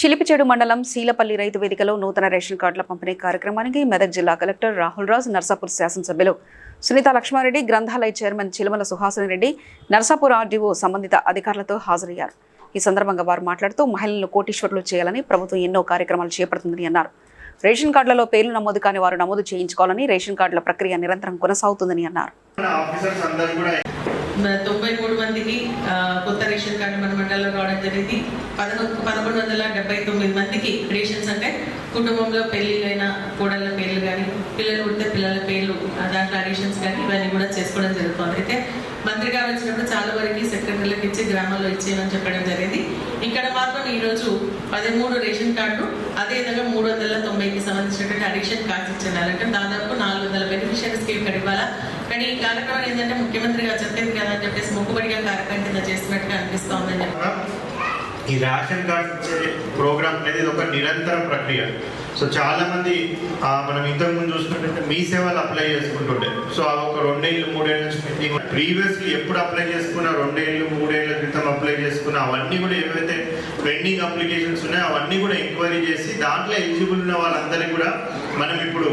చిలిపిచేడు మండలం శీలపల్లి రైతు వేదికలో నూతన రేషన్ కార్డుల పంపిణీ కార్యక్రమానికి మెదక్ జిల్లా కలెక్టర్ రాహుల్ రాజ్ నర్సాపూర్ శాసనసభ్యులు సునీత లక్ష్మారెడ్డి గ్రంథాలయ చైర్మన్ చిలుమల సుహాసిని రెడ్డి నర్సాపూర్ ఆర్డీఓ సంబంధిత అధికారులతో హాజరయ్యారు. ఈ సందర్భంగా వారు మాట్లాడుతూ మహిళలను కోటీశ్వరులు చేయాలని ప్రభుత్వం ఎన్నో కార్యక్రమాలు చేపడుతుందని అన్నారు. రేషన్ కార్డులలో పేర్లు నమోదు కాని వారు నమోదు చేయించుకోవాలని రేషన్ కార్డుల ప్రక్రియ నిరంతరం కొనసాగుతుందని అన్నారు. తొంభై మూడు మందికి కొత్త రేషన్ కార్డు మన మండలంలో రావడం జరిగింది. పదకొండు పదకొండు వందల డెబ్బై తొమ్మిది మందికి రేషన్స్ అంటే కుటుంబంలో పెళ్ళిళ్ళైన కోడళ్ళ పేర్లు కానీ పిల్లలు పుడితే పిల్లల పేర్లు దాంట్లో రేషన్స్ కానీ ఇవన్నీ కూడా చేసుకోవడం జరుగుతుంది. అయితే మంత్రి గారు వచ్చినప్పుడు చాలా వరకు సెక్రటరీలకు ఇచ్చి గ్రామాల్లో ఇచ్చేయమని చెప్పడం జరిగింది. ఇక్కడ మాత్రం ఈరోజు పదమూడు రేషన్ కార్డు అదేవిధంగా మూడు వందల తొంభైకి సంబంధించినటువంటి అడిషన్ కార్డ్స్ ఇచ్చినారు అంటే దాదాపు నాలుగు వందల బెనిఫిషియరీస్కి ఇక్కడ ఇవ్వాలా కానీ ఈ కార్యక్రమం ఏంటంటే ముఖ్యమంత్రి గారు చెప్పేది కదా అని చెప్పేసి మొక్కుబడిగా కార్యక్రమం కింద చేసినట్టుగా అనిపిస్తోందని ఈ రేషన్ కార్డ్ ఇచ్చే ప్రోగ్రామ్ అనేది ఇది ఒక నిరంతర ప్రక్రియ. సో చాలామంది మనం ఇంతకుముందు చూసుకుంటే మీ సేవలు అప్లై చేసుకుంటుండే. సో అవి ఒక రెండేళ్ళు మూడేళ్ళ నుంచి ప్రీవియస్లీ ఎప్పుడు అప్లై చేసుకున్నా రెండేళ్ళు మూడేళ్ళ క్రితం అప్లై చేసుకున్న అవన్నీ కూడా ఏవైతే పెండింగ్ అప్లికేషన్స్ ఉన్నాయో అవన్నీ కూడా ఎంక్వైరీ చేసి దాంట్లో ఎలిజిబుల్ ఉన్న వాళ్ళందరికీ కూడా మనం ఇప్పుడు